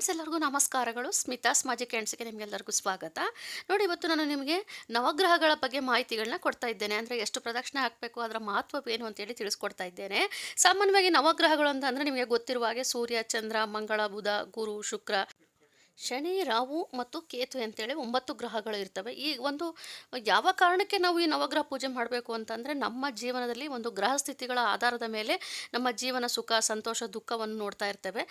Friends, ಎಲ್ಲರಿಗೂ ನಮಸ್ಕಾರಗಳು. ಸ್ಮಿತಾ ಸ್ಮಾಜಿ ಕ್ಯಾಂಡ್ಸ್ಗೆ ನಿಮಗೆಲ್ಲರಿಗೂ ಸ್ವಾಗತ. ನೋಡಿ, ಇವತ್ತು ನಾನು ನಿಮಗೆ ನವಗ್ರಹಗಳ ಬಗ್ಗೆ ಮಾಹಿತಿಗಳನ್ನ ಕೊಡ್ತಾ ಇದ್ದೇನೆ. ಅಂದರೆ ಎಷ್ಟು ಪ್ರದಕ್ಷಿಣೆ ಹಾಕಬೇಕು, ಅದರ ಮಹತ್ವ ಏನು ಅಂತೇಳಿ ತಿಳಿಸ್ಕೊಡ್ತಾ ಇದ್ದೇನೆ. ಸಾಮಾನ್ಯವಾಗಿ ನವಗ್ರಹಗಳು ಅಂತಂದರೆ ನಿಮಗೆ ಗೊತ್ತಿರುವ ಹಾಗೆ ಸೂರ್ಯ, ಚಂದ್ರ, ಮಂಗಳ, ಬುಧ, ಗುರು, ಶುಕ್ರ, ಶನಿ, ರಾಹು ಮತ್ತು ಕೇತು ಅಂತೇಳಿ ಒಂಬತ್ತು ಗ್ರಹಗಳು ಇರ್ತವೆ. ಈ ಒಂದು ಯಾವ ಕಾರಣಕ್ಕೆ ನಾವು ಈ ನವಗ್ರಹ ಪೂಜೆ ಮಾಡಬೇಕು ಅಂತಂದರೆ ನಮ್ಮ ಜೀವನದಲ್ಲಿ ಒಂದು ಗ್ರಹ ಸ್ಥಿತಿಗಳ ಆಧಾರದ ಮೇಲೆ ನಮ್ಮ ಜೀವನ ಸುಖ, ಸಂತೋಷ, ದುಃಖವನ್ನು ನೋಡ್ತಾ ಇರ್ತೇವೆ.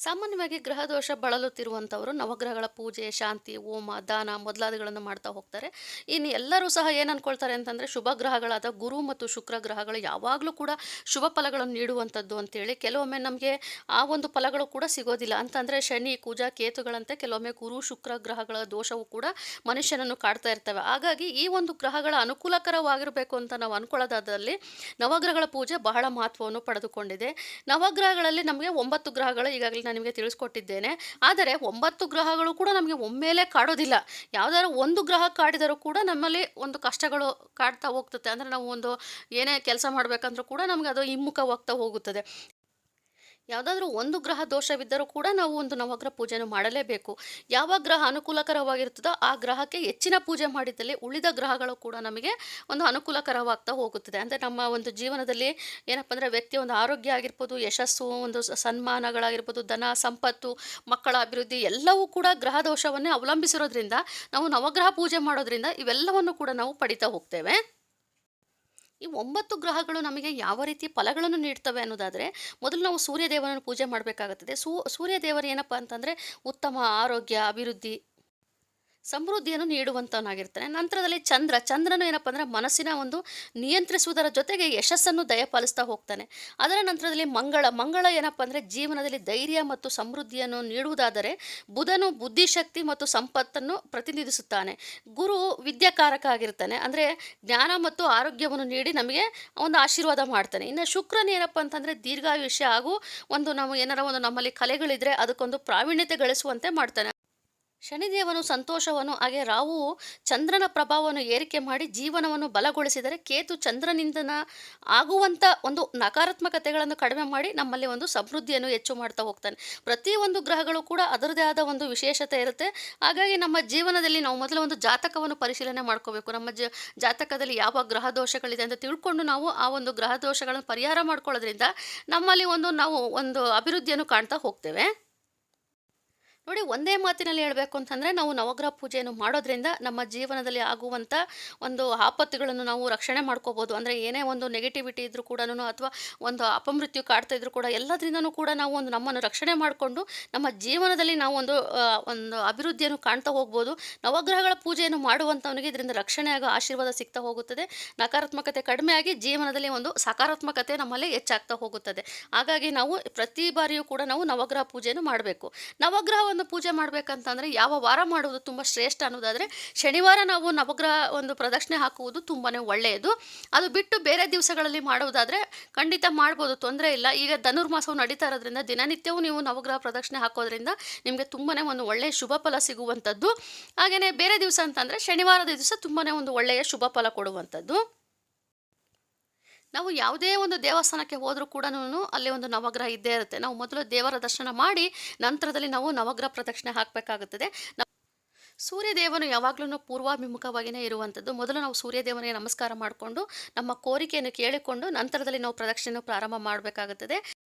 ಸಾಮಾನ್ಯವಾಗಿ ಗ್ರಹ ದೋಷ ಬಳಲುತ್ತಿರುವಂಥವರು ನವಗ್ರಹಗಳ ಪೂಜೆ, ಶಾಂತಿ, ಹೋಮ, ದಾನ ಮೊದಲಾದಗಳನ್ನು ಮಾಡ್ತಾ ಹೋಗ್ತಾರೆ. ಇನ್ನು ಎಲ್ಲರೂ ಸಹ ಏನು ಅಂದ್ಕೊಳ್ತಾರೆ ಅಂತಂದರೆ ಶುಭ ಗ್ರಹಗಳಾದ ಗುರು ಮತ್ತು ಶುಕ್ರ ಗ್ರಹಗಳು ಯಾವಾಗಲೂ ಕೂಡ ಶುಭ ಫಲಗಳನ್ನು ನೀಡುವಂಥದ್ದು ಅಂತೇಳಿ ಕೆಲವೊಮ್ಮೆ ನಮಗೆ ಆ ಒಂದು ಫಲಗಳು ಕೂಡ ಸಿಗೋದಿಲ್ಲ. ಅಂತಂದರೆ ಶನಿ, ಕುಜ, ಕೇತುಗಳಂತೆ ಕೆಲವೊಮ್ಮೆ ಗುರು, ಶುಕ್ರ ಗ್ರಹಗಳ ದೋಷವು ಕೂಡ ಮನುಷ್ಯನನ್ನು ಕಾಡ್ತಾ ಇರ್ತವೆ. ಹಾಗಾಗಿ ಈ ಒಂದು ಗ್ರಹಗಳ ಅನುಕೂಲಕರವಾಗಿರಬೇಕು ಅಂತ ನಾವು ಅನ್ಕೊಳ್ಳೋದಾದಲ್ಲಿ ನವಗ್ರಹಗಳ ಪೂಜೆ ಬಹಳ ಮಹತ್ವವನ್ನು ಪಡೆದುಕೊಂಡಿದೆ. ನವಗ್ರಹಗಳಲ್ಲಿ ನಮಗೆ ಒಂಬತ್ತು ಗ್ರಹಗಳು ಈಗಾಗಲೇ ನಾನು ನಿಮಗೆ ತಿಳಿಸ್ಕೊಟ್ಟಿದ್ದೇನೆ. ಆದರೆ ಒಂಬತ್ತು ಗ್ರಹಗಳು ಕೂಡ ನಮಗೆ ಒಮ್ಮೆಲೆ ಕಾಡೋದಿಲ್ಲ. ಯಾವುದಾದ್ರು ಒಂದು ಗ್ರಹ ಕಾಡಿದರೂ ಕೂಡ ನಮ್ಮಲ್ಲಿ ಒಂದು ಕಷ್ಟಗಳು ಕಾಡ್ತಾ ಹೋಗ್ತದೆ. ಅಂದರೆ ನಾವು ಒಂದು ಏನೇ ಕೆಲಸ ಮಾಡಬೇಕಂದ್ರೂ ಕೂಡ ನಮಗೆ ಅದು ಹಿಮ್ಮುಖವಾಗ್ತಾ ಹೋಗುತ್ತದೆ. ಯಾವುದಾದ್ರೂ ಒಂದು ಗ್ರಹ ದೋಷವಿದ್ದರೂ ಕೂಡ ನಾವು ಒಂದು ನವಗ್ರಹ ಪೂಜೆಯನ್ನು ಮಾಡಲೇಬೇಕು. ಯಾವ ಗ್ರಹ ಅನುಕೂಲಕರವಾಗಿರ್ತದೋ ಆ ಗ್ರಹಕ್ಕೆ ಹೆಚ್ಚಿನ ಪೂಜೆ ಮಾಡಿದಲ್ಲಿ ಉಳಿದ ಗ್ರಹಗಳು ಕೂಡ ನಮಗೆ ಒಂದು ಅನುಕೂಲಕರವಾಗ್ತಾ ಹೋಗುತ್ತದೆ. ಅಂದರೆ ನಮ್ಮ ಒಂದು ಜೀವನದಲ್ಲಿ ಏನಪ್ಪ ಅಂದರೆ ವ್ಯಕ್ತಿ ಒಂದು ಆರೋಗ್ಯ ಆಗಿರ್ಬೋದು, ಯಶಸ್ಸು, ಒಂದು ಸನ್ಮಾನಗಳಾಗಿರ್ಬೋದು, ಧನ, ಸಂಪತ್ತು, ಮಕ್ಕಳ ಅಭಿವೃದ್ಧಿ ಎಲ್ಲವೂ ಕೂಡ ಗ್ರಹ ದೋಷವನ್ನೇ ಅವಲಂಬಿಸಿರೋದ್ರಿಂದ, ನಾವು ನವಗ್ರಹ ಪೂಜೆ ಮಾಡೋದ್ರಿಂದ ಇವೆಲ್ಲವನ್ನು ಕೂಡ ನಾವು ಪಡಿತಾ ಹೋಗ್ತೇವೆ. ಈ ಒಂಬತ್ತು ಗ್ರಹಗಳು ನಮಗೆ ಯಾವ ರೀತಿ ಫಲಗಳನ್ನು ನೀಡ್ತವೆ ಅನ್ನೋದಾದರೆ, ಮೊದಲು ನಾವು ಸೂರ್ಯದೇವನನ್ನು ಪೂಜೆ ಮಾಡಬೇಕಾಗುತ್ತದೆ. ಸೂ, ಸೂರ್ಯದೇವರು ಏನಪ್ಪ ಅಂತಂದರೆ ಉತ್ತಮ, ಆರೋಗ್ಯ, ಅಭಿವೃದ್ಧಿ ಸಮೃದ್ಧಿಯನ್ನು ನೀಡುವಂಥವನಾಗಿರ್ತಾನೆ ನಂತರದಲ್ಲಿ ಚಂದ್ರ. ಚಂದ್ರನು ಏನಪ್ಪ ಅಂದರೆ ಮನಸ್ಸಿನ ಒಂದು ನಿಯಂತ್ರಿಸುವುದರ ಜೊತೆಗೆ ಯಶಸ್ಸನ್ನು ದಯಪಾಲಿಸ್ತಾ ಹೋಗ್ತಾನೆ. ಅದರ ನಂತರದಲ್ಲಿ ಮಂಗಳ. ಮಂಗಳ ಏನಪ್ಪ ಅಂದರೆ ಜೀವನದಲ್ಲಿ ಧೈರ್ಯ ಮತ್ತು ಸಮೃದ್ಧಿಯನ್ನು ನೀಡುವುದಾದರೆ ಬುಧನು ಬುದ್ಧಿಶಕ್ತಿ ಮತ್ತು ಸಂಪತ್ತನ್ನು ಪ್ರತಿನಿಧಿಸುತ್ತಾನೆ. ಗುರು ವಿದ್ಯಾಕಾರಕ ಆಗಿರ್ತಾನೆ. ಅಂದರೆ ಜ್ಞಾನ ಮತ್ತು ಆರೋಗ್ಯವನ್ನು ನೀಡಿ ನಮಗೆ ಒಂದು ಆಶೀರ್ವಾದ ಮಾಡ್ತಾನೆ. ಇನ್ನು ಶುಕ್ರನ ಏನಪ್ಪ ಅಂತಂದರೆ ದೀರ್ಘಾಯುಷ್ಯ ಹಾಗೂ ಒಂದು ನಾವು ಏನಾರ ಒಂದು ನಮ್ಮಲ್ಲಿ ಕಲೆಗಳಿದ್ರೆ ಅದಕ್ಕೊಂದು ಪ್ರಾವೀಣ್ಯತೆ ಗಳಿಸುವಂತೆ ಮಾಡ್ತಾನೆ. ಶನಿದೇವನು ಸಂತೋಷವನ್ನು ಹಾಗೆ ರಾವು ಚಂದ್ರನ ಪ್ರಭಾವವನ್ನು ಏರಿಕೆ ಮಾಡಿ ಜೀವನವನ್ನು ಬಲಗೊಳಿಸಿದರೆ ಕೇತು ಚಂದ್ರನಿಂದನ ಆಗುವಂಥ ಒಂದು ನಕಾರಾತ್ಮಕತೆಗಳನ್ನು ಕಡಿಮೆ ಮಾಡಿ ನಮ್ಮಲ್ಲಿ ಒಂದು ಸಮೃದ್ಧಿಯನ್ನು ಹೆಚ್ಚು ಮಾಡ್ತಾ ಹೋಗ್ತಾನೆ. ಪ್ರತಿಯೊಂದು ಗ್ರಹಗಳು ಕೂಡ ಅದರದೇ ಆದ ಒಂದು ವಿಶೇಷತೆ ಇರುತ್ತೆ. ಹಾಗಾಗಿ ನಮ್ಮ ಜೀವನದಲ್ಲಿ ನಾವು ಮೊದಲು ಒಂದು ಜಾತಕವನ್ನು ಪರಿಶೀಲನೆ ಮಾಡ್ಕೋಬೇಕು. ನಮ್ಮ ಜಾತಕದಲ್ಲಿ ಯಾವ ಗ್ರಹ ದೋಷಗಳಿದೆ ಅಂತ ತಿಳ್ಕೊಂಡು ನಾವು ಆ ಒಂದು ಗ್ರಹ ದೋಷಗಳನ್ನು ಪರಿಹಾರ ಮಾಡ್ಕೊಳ್ಳೋದ್ರಿಂದ ನಮ್ಮಲ್ಲಿ ಒಂದು ನಾವು ಒಂದು ಅಭಿವೃದ್ಧಿಯನ್ನು ಕಾಣ್ತಾ ಹೋಗ್ತೇವೆ. ನೋಡಿ, ಒಂದೇ ಮಾತಿನಲ್ಲಿ ಹೇಳಬೇಕು ಅಂತಂದರೆ, ನಾವು ನವಗ್ರಹ ಪೂಜೆಯನ್ನು ಮಾಡೋದ್ರಿಂದ ನಮ್ಮ ಜೀವನದಲ್ಲಿ ಆಗುವಂಥ ಒಂದು ಆಪತ್ತುಗಳನ್ನು ನಾವು ರಕ್ಷಣೆ ಮಾಡ್ಕೋಬೋದು. ಅಂದರೆ ಏನೇ ಒಂದು ನೆಗೆಟಿವಿಟಿ ಇದ್ದರೂ ಕೂಡ ಅಥವಾ ಒಂದು ಅಪಮೃತ್ಯು ಕಾಡ್ತಾ ಇದ್ರೂ ಕೂಡ ಎಲ್ಲದರಿಂದನೂ ಕೂಡ ನಾವು ಒಂದು ನಮ್ಮನ್ನು ರಕ್ಷಣೆ ಮಾಡಿಕೊಂಡು ನಮ್ಮ ಜೀವನದಲ್ಲಿ ನಾವು ಒಂದು ಒಂದು ಅಭಿವೃದ್ಧಿಯನ್ನು ಕಾಣ್ತಾ ಹೋಗ್ಬೋದು. ನವಗ್ರಹಗಳ ಪೂಜೆಯನ್ನು ಮಾಡುವಂಥವನಿಗೆ ಇದರಿಂದ ರಕ್ಷಣೆ ಆಗೋ ಆಶೀರ್ವಾದ ಸಿಗ್ತಾ ಹೋಗುತ್ತದೆ. ನಕಾರಾತ್ಮಕತೆ ಕಡಿಮೆಯಾಗಿ ಜೀವನದಲ್ಲಿ ಒಂದು ಸಕಾರಾತ್ಮಕತೆ ನಮ್ಮಲ್ಲಿ ಹೆಚ್ಚಾಗ್ತಾ ಹೋಗುತ್ತದೆ. ಹಾಗಾಗಿ ನಾವು ಪ್ರತಿ ಬಾರಿಯೂ ಕೂಡ ನಾವು ನವಗ್ರಹ ಪೂಜೆಯನ್ನು ಮಾಡಬೇಕು. ನವಗ್ರಹವನ್ನು ಪೂಜೆ ಮಾಡಬೇಕಂತಂದರೆ ಯಾವ ವಾರ ಮಾಡುವುದು ತುಂಬ ಶ್ರೇಷ್ಠ ಅನ್ನೋದಾದರೆ ಶನಿವಾರ ನಾವು ನವಗ್ರಹ ಒಂದು ಪ್ರದಕ್ಷಿಣೆ ಹಾಕುವುದು ತುಂಬಾ ಒಳ್ಳೆಯದು. ಅದು ಬಿಟ್ಟು ಬೇರೆ ದಿವಸಗಳಲ್ಲಿ ಮಾಡುವುದಾದರೆ ಖಂಡಿತ ಮಾಡ್ಬೋದು, ತೊಂದರೆ ಇಲ್ಲ. ಈಗ ಧನುರ್ಮಾಸವು ನಡೀತಾ ಇರೋದ್ರಿಂದ ದಿನನಿತ್ಯವೂ ನೀವು ನವಗ್ರಹ ಪ್ರದಕ್ಷಿಣೆ ಹಾಕೋದ್ರಿಂದ ನಿಮಗೆ ತುಂಬಾ ಒಂದು ಒಳ್ಳೆಯ ಶುಭ ಫಲ ಸಿಗುವಂಥದ್ದು. ಹಾಗೆಯೇ ಬೇರೆ ದಿವಸ ಅಂತಂದರೆ ಶನಿವಾರದ ದಿವಸ ತುಂಬಾ ಒಂದು ಒಳ್ಳೆಯ ಶುಭ ಫಲ ಕೊಡುವಂಥದ್ದು. ನಾವು ಯಾವುದೇ ಒಂದು ದೇವಸ್ಥಾನಕ್ಕೆ ಹೋದರೂ ಕೂಡ ಅಲ್ಲಿ ಒಂದು ನವಗ್ರಹ ಇದ್ದೇ ಇರುತ್ತೆ. ನಾವು ಮೊದಲು ದೇವರ ದರ್ಶನ ಮಾಡಿ ನಂತರದಲ್ಲಿ ನಾವು ನವಗ್ರಹ ಪ್ರದಕ್ಷಿಣೆ ಹಾಕಬೇಕಾಗುತ್ತದೆ. ಸೂರ್ಯದೇವನು ಯಾವಾಗಲೂ ಪೂರ್ವಾಭಿಮುಖವಾಗಿಯೇ ಇರುವಂಥದ್ದು. ಮೊದಲು ನಾವು ಸೂರ್ಯದೇವನಿಗೆ ನಮಸ್ಕಾರ ಮಾಡಿಕೊಂಡು ನಮ್ಮ ಕೋರಿಕೆಯನ್ನು ಕೇಳಿಕೊಂಡು ನಂತರದಲ್ಲಿ ನಾವು ಪ್ರದಕ್ಷಿಣೆ ಪ್ರಾರಂಭ ಮಾಡಬೇಕಾಗುತ್ತದೆ.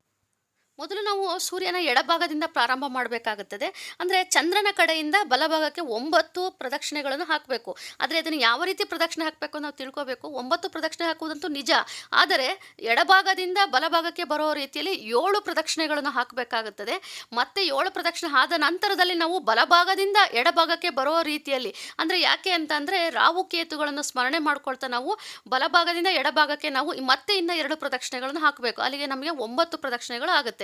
ಮೊದಲು ನಾವು ಸೂರ್ಯನ ಎಡಭಾಗದಿಂದ ಪ್ರಾರಂಭ ಮಾಡಬೇಕಾಗುತ್ತದೆ. ಅಂದರೆ ಚಂದ್ರನ ಕಡೆಯಿಂದ ಬಲಭಾಗಕ್ಕೆ ಒಂಬತ್ತು ಪ್ರದಕ್ಷಿಣೆಗಳನ್ನು ಹಾಕಬೇಕು. ಆದರೆ ಅದನ್ನು ಯಾವ ರೀತಿ ಪ್ರದಕ್ಷಿಣೆ ಹಾಕಬೇಕು ನಾವು ತಿಳ್ಕೋಬೇಕು. ಒಂಬತ್ತು ಪ್ರದಕ್ಷಿಣೆ ಹಾಕುವುದಂತೂ ನಿಜ. ಆದರೆ ಎಡಭಾಗದಿಂದ ಬಲಭಾಗಕ್ಕೆ ಬರೋ ರೀತಿಯಲ್ಲಿ ಏಳು ಪ್ರದಕ್ಷಿಣೆಗಳನ್ನು ಹಾಕಬೇಕಾಗುತ್ತದೆ. ಮತ್ತು ಏಳು ಪ್ರದಕ್ಷಿಣೆ ಆದ ನಂತರದಲ್ಲಿ ನಾವು ಬಲಭಾಗದಿಂದ ಎಡಭಾಗಕ್ಕೆ ಬರೋ ರೀತಿಯಲ್ಲಿ, ಅಂದರೆ ಯಾಕೆ ಅಂತಂದರೆ ರಾವು ಕೇತುಗಳನ್ನು ಸ್ಮರಣೆ ಮಾಡ್ಕೊಳ್ತಾ ನಾವು ಬಲಭಾಗದಿಂದ ಎಡಭಾಗಕ್ಕೆ ನಾವು ಮತ್ತೆ ಇನ್ನೂ ಎರಡು ಪ್ರದಕ್ಷಿಣೆಗಳನ್ನು ಹಾಕಬೇಕು. ಅಲ್ಲಿಗೆ ನಮಗೆ ಒಂಬತ್ತು ಪ್ರದಕ್ಷಿಣೆಗಳು ಆಗುತ್ತೆ.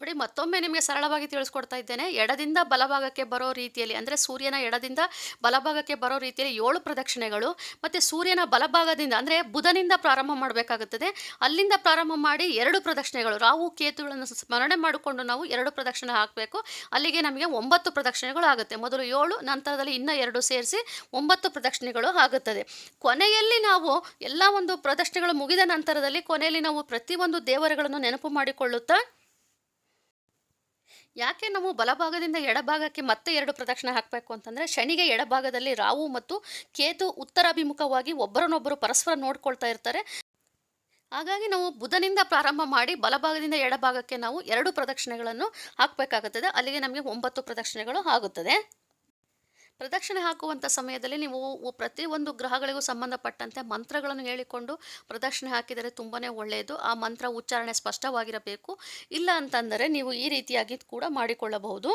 ನೋಡಿ ಮತ್ತೊಮ್ಮೆ ನಿಮಗೆ ಸರಳವಾಗಿ ತಿಳಿಸ್ಕೊಡ್ತಾ ಇದ್ದೇನೆ. ಎಡದಿಂದ ಬಲಭಾಗಕ್ಕೆ ಬರೋ ರೀತಿಯಲ್ಲಿ, ಅಂದರೆ ಸೂರ್ಯನ ಎಡದಿಂದ ಬಲಭಾಗಕ್ಕೆ ಬರೋ ರೀತಿಯಲ್ಲಿ ಏಳು ಪ್ರದಕ್ಷಿಣೆಗಳು, ಮತ್ತು ಸೂರ್ಯನ ಬಲಭಾಗದಿಂದ, ಅಂದರೆ ಬುಧನಿಂದ ಪ್ರಾರಂಭ ಮಾಡಬೇಕಾಗುತ್ತದೆ. ಅಲ್ಲಿಂದ ಪ್ರಾರಂಭ ಮಾಡಿ ಎರಡು ಪ್ರದಕ್ಷಿಣೆಗಳು, ರಾಹು, ಕೇತುಗಳನ್ನು ಸ್ಮರಣೆ ಮಾಡಿಕೊಂಡು ನಾವು ಎರಡು ಪ್ರದಕ್ಷಿಣೆ ಹಾಕಬೇಕು. ಅಲ್ಲಿಗೆ ನಮಗೆ ಒಂಬತ್ತು ಪ್ರದಕ್ಷಿಣೆಗಳು ಆಗುತ್ತೆ. ಮೊದಲು ಏಳು, ನಂತರದಲ್ಲಿ ಇನ್ನೂ ಎರಡು ಸೇರಿಸಿ ಒಂಬತ್ತು ಪ್ರದಕ್ಷಿಣೆಗಳು ಆಗುತ್ತದೆ. ಕೊನೆಯಲ್ಲಿ ನಾವು ಎಲ್ಲ ಒಂದು ಪ್ರದಕ್ಷಿಣೆಗಳು ಮುಗಿದ ನಂತರದಲ್ಲಿ ಕೊನೆಯಲ್ಲಿ ನಾವು ಪ್ರತಿಯೊಂದು ದೇವರುಗಳನ್ನು ನೆನಪು ಮಾಡಿಕೊಳ್ಳುತ್ತಾ ಯಾಕೆ ನಾವು ಬಲಭಾಗದಿಂದ ಎಡಭಾಗಕ್ಕೆ ಮತ್ತೆ ಎರಡು ಪ್ರದಕ್ಷಿಣೆ ಹಾಕಬೇಕು ಅಂತಂದರೆ ಶನಿಗೆ ಎಡಭಾಗದಲ್ಲಿ ರಾವು ಮತ್ತು ಕೇತು ಉತ್ತರಾಭಿಮುಖವಾಗಿ ಒಬ್ಬರನ್ನೊಬ್ಬರು ಪರಸ್ಪರ ನೋಡ್ಕೊಳ್ತಾ ಇರ್ತಾರೆ. ಹಾಗಾಗಿ ನಾವು ಬುಧನಿಂದ ಪ್ರಾರಂಭ ಮಾಡಿ ಬಲಭಾಗದಿಂದ ಎಡಭಾಗಕ್ಕೆ ನಾವು ಎರಡು ಪ್ರದಕ್ಷಿಣೆಗಳನ್ನು ಹಾಕಬೇಕಾಗುತ್ತದೆ. ಅಲ್ಲಿಗೆ ನಮಗೆ ಒಂಬತ್ತು ಪ್ರದಕ್ಷಿಣೆಗಳು ಆಗುತ್ತದೆ. ಪ್ರದಕ್ಷಿಣೆ ಹಾಕುವಂಥ ಸಮಯದಲ್ಲಿ ನೀವು ಪ್ರತಿಯೊಂದು ಗ್ರಹಗಳಿಗೂ ಸಂಬಂಧಪಟ್ಟಂತೆ ಮಂತ್ರಗಳನ್ನು ಹೇಳಿಕೊಂಡು ಪ್ರದಕ್ಷಿಣೆ ಹಾಕಿದರೆ ತುಂಬಾ ಒಳ್ಳೆಯದು. ಆ ಮಂತ್ರ ಉಚ್ಚಾರಣೆ ಸ್ಪಷ್ಟವಾಗಿರಬೇಕು. ಇಲ್ಲ ಅಂತಂದರೆ ನೀವು ಈ ರೀತಿಯಾಗಿ ಕೂಡ ಮಾಡಿಕೊಳ್ಳಬಹುದು.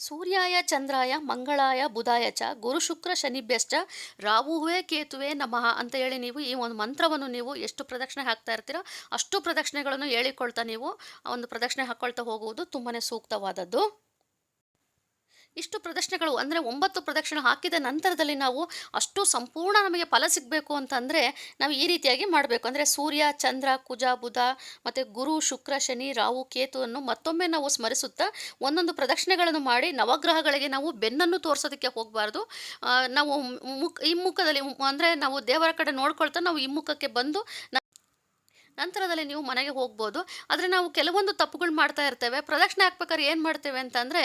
ಸೂರ್ಯಾಯ, ಚಂದ್ರಾಯ, ಮಂಗಳಾಯ, ಬುಧಾಯ ಚ, ಗುರು ಶುಕ್ರ ಶನಿಭ್ಯಶ್ಚ, ರಾಹುವೇ, ಕೇತುವೆ ನಮಃ ಅಂತ ಹೇಳಿ ನೀವು ಈ ಒಂದು ಮಂತ್ರವನ್ನು ನೀವು ಎಷ್ಟು ಪ್ರದಕ್ಷಿಣೆ ಹಾಕ್ತಾ ಇರ್ತೀರೋ ಅಷ್ಟು ಪ್ರದಕ್ಷಿಣೆಗಳನ್ನು ಹೇಳಿಕೊಳ್ತಾ ನೀವು ಒಂದು ಪ್ರದಕ್ಷಿಣೆ ಹಾಕ್ಕೊಳ್ತಾ ಹೋಗುವುದು ತುಂಬಾ ಸೂಕ್ತವಾದದ್ದು. ಇಷ್ಟು ಪ್ರದರ್ಶನಗಳು ಅಂದರೆ ಒಂಬತ್ತು ಪ್ರದಕ್ಷಿಣೆ ಹಾಕಿದ ನಂತರದಲ್ಲಿ ನಾವು ಅಷ್ಟು ಸಂಪೂರ್ಣ ನಮಗೆ ಫಲ ಸಿಗಬೇಕು ಅಂತಂದರೆ ನಾವು ಈ ರೀತಿಯಾಗಿ ಮಾಡಬೇಕು. ಅಂದರೆ ಸೂರ್ಯ, ಚಂದ್ರ, ಕುಜ, ಬುಧ ಮತ್ತು ಗುರು, ಶುಕ್ರ, ಶನಿ, ರಾಹು ಕೇತುವನ್ನು ಮತ್ತೊಮ್ಮೆ ನಾವು ಸ್ಮರಿಸುತ್ತಾ ಒಂದೊಂದು ಪ್ರದಕ್ಷಿಣೆಗಳನ್ನು ಮಾಡಿ ನವಗ್ರಹಗಳಿಗೆ ನಾವು ಬೆನ್ನನ್ನು ತೋರಿಸೋದಕ್ಕೆ ಹೋಗಬಾರ್ದು. ನಾವು ಮುಖ ಹಿಮ್ಮುಖದಲ್ಲಿ ಅಂದರೆ ನಾವು ದೇವರ ಕಡೆ ನೋಡ್ಕೊಳ್ತಾ ನಾವು ಹಿಮ್ಮುಖಕ್ಕೆ ಬಂದು ನ- ನಂತರದಲ್ಲಿ ನೀವು ಮನೆಗೆ ಹೋಗ್ಬೋದು. ಆದರೆ ನಾವು ಕೆಲವೊಂದು ತಪ್ಪುಗಳು ಮಾಡ್ತಾ ಇರ್ತೇವೆ. ಪ್ರದಕ್ಷಿಣೆ ಹಾಕ್ಬೇಕಾದ್ರೆ ಏನು ಮಾಡ್ತೇವೆ ಅಂತಂದರೆ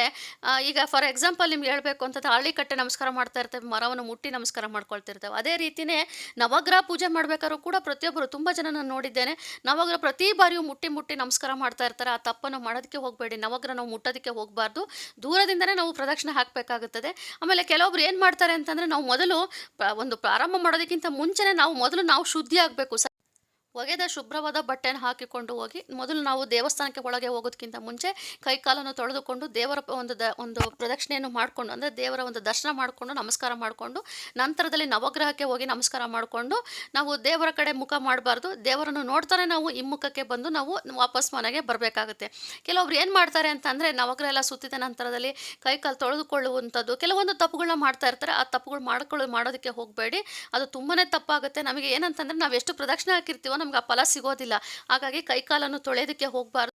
ಈಗ ಫಾರ್ ಎಕ್ಸಾಂಪಲ್ ನಿಮ್ಗೆ ಹೇಳಬೇಕು ಅಂತಂದ್ರೆ ಹಳ್ಳಿ ಕಟ್ಟೆ ನಮಸ್ಕಾರ ಮಾಡ್ತಾ ಇರ್ತೇವೆ, ಮರವನ್ನು ಮುಟ್ಟಿ ನಮಸ್ಕಾರ ಮಾಡ್ಕೊಳ್ತಿರ್ತೇವೆ. ಅದೇ ರೀತಿಯೇ ನವಗ್ರಹ ಪೂಜೆ ಮಾಡಬೇಕಾದ್ರೂ ಕೂಡ ಪ್ರತಿಯೊಬ್ಬರು ತುಂಬ ಜನ ನಾನು ನೋಡಿದ್ದೇನೆ, ನವಗ್ರಹ ಪ್ರತಿ ಬಾರಿಯೂ ಮುಟ್ಟಿ ಮುಟ್ಟಿ ನಮಸ್ಕಾರ ಮಾಡ್ತಾ ಇರ್ತಾರೆ. ಆ ತಪ್ಪನ್ನು ಮಾಡೋದಕ್ಕೆ ಹೋಗಬೇಡಿ ನವಗ್ರಹ ನಾವು ಮುಟ್ಟೋದಕ್ಕೆ ಹೋಗಬಾರ್ದು. ದೂರದಿಂದನೇ ನಾವು ಪ್ರದಕ್ಷಿಣೆ ಹಾಕಬೇಕಾಗುತ್ತದೆ. ಆಮೇಲೆ ಕೆಲವೊಬ್ರು ಏನು ಮಾಡ್ತಾರೆ ಅಂತಂದರೆ ನಾವು ಮೊದಲು ಒಂದು ಪ್ರಾರಂಭ ಮಾಡೋದಕ್ಕಿಂತ ಮುಂಚೆನೇ ನಾವು ಮೊದಲು ನಾವು ಶುದ್ಧಿ ಆಗಬೇಕು ಒಗೆದ ಶುಭ್ರವಾದ ಬಟ್ಟೆಯನ್ನು ಹಾಕಿಕೊಂಡು ಹೋಗಿ, ಮೊದಲು ನಾವು ದೇವಸ್ಥಾನಕ್ಕೆ ಒಳಗೆ ಹೋಗೋದಕ್ಕಿಂತ ಮುಂಚೆ ಕೈ ಕಾಲನ್ನು ತೊಳೆದುಕೊಂಡು ದೇವರ ಒಂದು ದ, ಒಂದು ಪ್ರದಕ್ಷಿಣೆಯನ್ನು ಮಾಡಿಕೊಂಡು, ಅಂದರೆ ದೇವರ ಒಂದು ದರ್ಶನ ಮಾಡಿಕೊಂಡು, ನಮಸ್ಕಾರ ಮಾಡಿಕೊಂಡು, ನಂತರದಲ್ಲಿ ನವಗ್ರಹಕ್ಕೆ ಹೋಗಿ ನಮಸ್ಕಾರ ಮಾಡಿಕೊಂಡು, ನಾವು ದೇವರ ಕಡೆ ಮುಖ ಮಾಡಬಾರ್ದು, ದೇವರನ್ನು ನೋಡ್ತಾನೆ ನಾವು ಹಿಮ್ಮುಖಕ್ಕೆ ಬಂದು ನಾವು ವಾಪಸ್ ಮನೆಗೆ ಬರಬೇಕಾಗುತ್ತೆ. ಕೆಲವೊಬ್ರು ಏನು ಮಾಡ್ತಾರೆ ಅಂತಂದರೆ ನವಗ್ರಹ ಎಲ್ಲ ಸುತ್ತಿದ ನಂತರದಲ್ಲಿ ಕೈ ಕಾಲು ತೊಳೆದುಕೊಳ್ಳುವಂಥದ್ದು, ಕೆಲವೊಂದು ತಪ್ಪುಗಳನ್ನ ಮಾಡ್ತಾ ಇರ್ತಾರೆ, ಆ ತಪ್ಪುಗಳು ಮಾಡ್ಕೊಳ್ಳೋ, ಮಾಡೋದಕ್ಕೆ ಹೋಗಬೇಡಿ, ಅದು ತುಂಬಾ ತಪ್ಪಾಗುತ್ತೆ. ನಮಗೆ ಏನಂತಂದರೆ, ನಾವು ಎಷ್ಟು ಪ್ರದಕ್ಷಿಣೆ ಹಾಕಿರ್ತೀವೋ ನಮ್ಗೆ ಆ ಫಲ ಸಿಗೋದಿಲ್ಲ. ಹಾಗಾಗಿ ಕೈ ಕಾಲನ್ನು ತೊಳೆಯೋದಕ್ಕೆ ಹೋಗಬಾರ್ದು.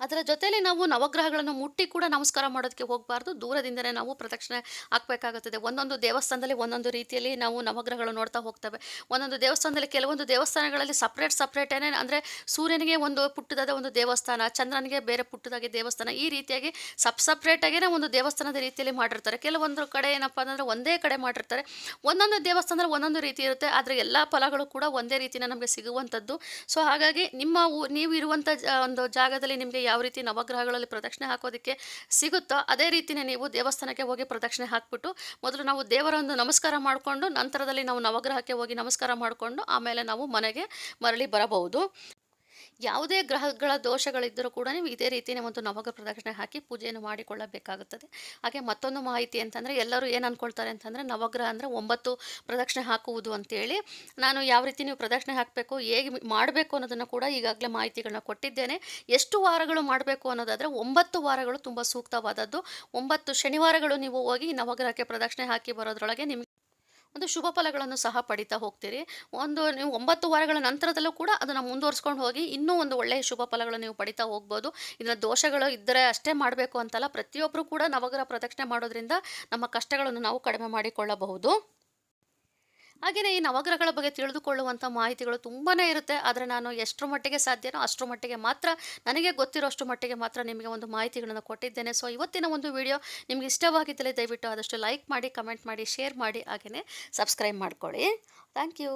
ಅದರ ಜೊತೆಯಲ್ಲಿ ನಾವು ನವಗ್ರಹಗಳನ್ನು ಮುಟ್ಟಿ ಕೂಡ ನಮಸ್ಕಾರ ಮಾಡೋದಕ್ಕೆ ಹೋಗಬಾರ್ದು. ದೂರದಿಂದಲೇ ನಾವು ಪ್ರದಕ್ಷಿಣೆ ಹಾಕಬೇಕಾಗುತ್ತದೆ. ಒಂದೊಂದು ದೇವಸ್ಥಾನದಲ್ಲಿ ಒಂದೊಂದು ರೀತಿಯಲ್ಲಿ ನಾವು ನವಗ್ರಹಗಳು ನೋಡ್ತಾ ಹೋಗ್ತವೆ. ಒಂದೊಂದು ದೇವಸ್ಥಾನದಲ್ಲಿ ಕೆಲವೊಂದು ದೇವಸ್ಥಾನಗಳಲ್ಲಿ ಸಪ್ರೇಟ್ ಸಪ್ರೇಟೇನೆ ಅಂದರೆ ಸೂರ್ಯನಿಗೆ ಒಂದು ಪುಟ್ಟದಾದ ಒಂದು ದೇವಸ್ಥಾನ, ಚಂದ್ರನಿಗೆ ಬೇರೆ ಪುಟ್ಟದಾಗಿ ದೇವಸ್ಥಾನ ಈ ರೀತಿಯಾಗಿ ಸಪ್ ಸಪ್ರೇಟಾಗೇ ಒಂದು ದೇವಸ್ಥಾನದ ರೀತಿಯಲ್ಲಿ ಮಾಡಿರ್ತಾರೆ. ಕೆಲವೊಂದು ಕಡೆ ಏನಪ್ಪ ಅಂದರೆ ಒಂದೇ ಕಡೆ ಮಾಡಿರ್ತಾರೆ. ಒಂದೊಂದು ದೇವಸ್ಥಾನದಲ್ಲಿ ಒಂದೊಂದು ರೀತಿ ಇರುತ್ತೆ. ಆದರೆ ಎಲ್ಲ ಫಲಗಳು ಕೂಡ ಒಂದೇ ರೀತಿಯ ನಮಗೆ ಸಿಗುವಂಥದ್ದು. ಸೊ ಹಾಗಾಗಿ ನಿಮ್ಮ ನೀವು ಇರುವಂಥ ಒಂದು ಜಾಗದಲ್ಲಿ ನಿಮಗೆ ಯಾವ ರೀತಿ ನವಗ್ರಹಗಳಲ್ಲಿ ಪ್ರದಕ್ಷಿಣೆ ಹಾಕೋದಕ್ಕೆ ಸಿಗುತ್ತೋ ಅದೇ ರೀತಿಯೇ ನೀವು ದೇವಸ್ಥಾನಕ್ಕೆ ಹೋಗಿ ಪ್ರದಕ್ಷಿಣೆ ಹಾಕ್ಬಿಟ್ಟು ಮೊದಲು ನಾವು ದೇವರ ಒಂದು ನಮಸ್ಕಾರ ಮಾಡಿಕೊಂಡು ನಂತರದಲ್ಲಿ ನಾವು ನವಗ್ರಹಕ್ಕೆ ಹೋಗಿ ನಮಸ್ಕಾರ ಮಾಡಿಕೊಂಡು ಆಮೇಲೆ ನಾವು ಮನೆಗೆ ಮರಳಿ ಬರಬಹುದು. ಯಾವುದೇ ಗ್ರಹಗಳ ದೋಷಗಳಿದ್ದರೂ ಕೂಡ ನೀವು ಇದೇ ರೀತಿಯೇ ಒಂದು ನವಗ್ರಹ ಪ್ರದಕ್ಷಿಣೆ ಹಾಕಿ ಪೂಜೆಯನ್ನು ಮಾಡಿಕೊಳ್ಳಬೇಕಾಗುತ್ತದೆ. ಹಾಗೆ ಮತ್ತೊಂದು ಮಾಹಿತಿ ಅಂತಂದರೆ ಎಲ್ಲರೂ ಏನು ಅಂದ್ಕೊಳ್ತಾರೆ ಅಂತಂದರೆ ನವಗ್ರಹ ಅಂದರೆ ಒಂಬತ್ತು ಪ್ರದಕ್ಷಿಣೆ ಹಾಕುವುದು ಅಂತೇಳಿ. ನಾನು ಯಾವ ರೀತಿ ನೀವು ಪ್ರದಕ್ಷಿಣೆ ಹಾಕಬೇಕು, ಹೇಗೆ ಮಾಡಬೇಕು ಅನ್ನೋದನ್ನು ಕೂಡ ಈಗಾಗಲೇ ಮಾಹಿತಿಗಳನ್ನ ಕೊಟ್ಟಿದ್ದೇನೆ. ಎಷ್ಟು ವಾರಗಳು ಮಾಡಬೇಕು ಅನ್ನೋದಾದರೆ ಒಂಬತ್ತು ವಾರಗಳು ತುಂಬ ಸೂಕ್ತವಾದದ್ದು. ಒಂಬತ್ತು ಶನಿವಾರಗಳು ನೀವು ಹೋಗಿ ನವಗ್ರಹಕ್ಕೆ ಪ್ರದಕ್ಷಿಣೆ ಹಾಕಿ ಬರೋದ್ರೊಳಗೆ ನಿಮಗೆ ಒಂದು ಶುಭ ಫಲಗಳನ್ನು ಸಹ ಪಡಿತಾ ಹೋಗ್ತೀರಿ. ಒಂದು ನೀವು ಒಂಬತ್ತು ವಾರಗಳ ನಂತರದಲ್ಲೂ ಕೂಡ ಅದನ್ನು ಮುಂದುವರ್ಸ್ಕೊಂಡು ಹೋಗಿ ಇನ್ನೂ ಒಂದು ಒಳ್ಳೆಯ ಶುಭ ಫಲಗಳನ್ನು ನೀವು ಪಡಿತಾ ಹೋಗ್ಬೋದು. ಇದನ್ನು ದೋಷಗಳು ಇದ್ದರೆ ಅಷ್ಟೇ ಮಾಡಬೇಕು ಅಂತಲ್ಲ ಪ್ರತಿಯೊಬ್ಬರು ಕೂಡ ನವಗ್ರಹ ಪ್ರದಕ್ಷಿಣೆ ಮಾಡೋದ್ರಿಂದ ನಮ್ಮ ಕಷ್ಟಗಳನ್ನು ನಾವು ಕಡಿಮೆ ಮಾಡಿಕೊಳ್ಳಬಹುದು. ಹಾಗೆಯೇ ಈ ನವಗ್ರಹಗಳ ಬಗ್ಗೆ ತಿಳಿದುಕೊಳ್ಳುವಂಥ ಮಾಹಿತಿಗಳು ತುಂಬಾ ಇರುತ್ತೆ. ಆದರೆ ನಾನು ಎಷ್ಟರ ಮಟ್ಟಿಗೆ ಸಾಧ್ಯನೋ ಅಷ್ಟರ ಮಟ್ಟಿಗೆ ಮಾತ್ರ ನನಗೆ ಗೊತ್ತಿರೋಷ್ಟು ಮಟ್ಟಿಗೆ ಮಾತ್ರ ನಿಮಗೆ ಒಂದು ಮಾಹಿತಿಗಳನ್ನು ಕೊಟ್ಟಿದ್ದೇನೆ. ಸೊ ಇವತ್ತಿನ ಒಂದು ವಿಡಿಯೋ ನಿಮ್ಗೆ ಇಷ್ಟವಾಗಿದ್ದಲ್ಲಿ ದಯವಿಟ್ಟು ಆದಷ್ಟು ಲೈಕ್ ಮಾಡಿ ಕಮೆಂಟ್ ಮಾಡಿ ಶೇರ್ ಮಾಡಿ ಹಾಗೆಯೇ ಸಬ್ಸ್ಕ್ರೈಬ್ ಮಾಡ್ಕೊಳ್ಳಿ. Thank you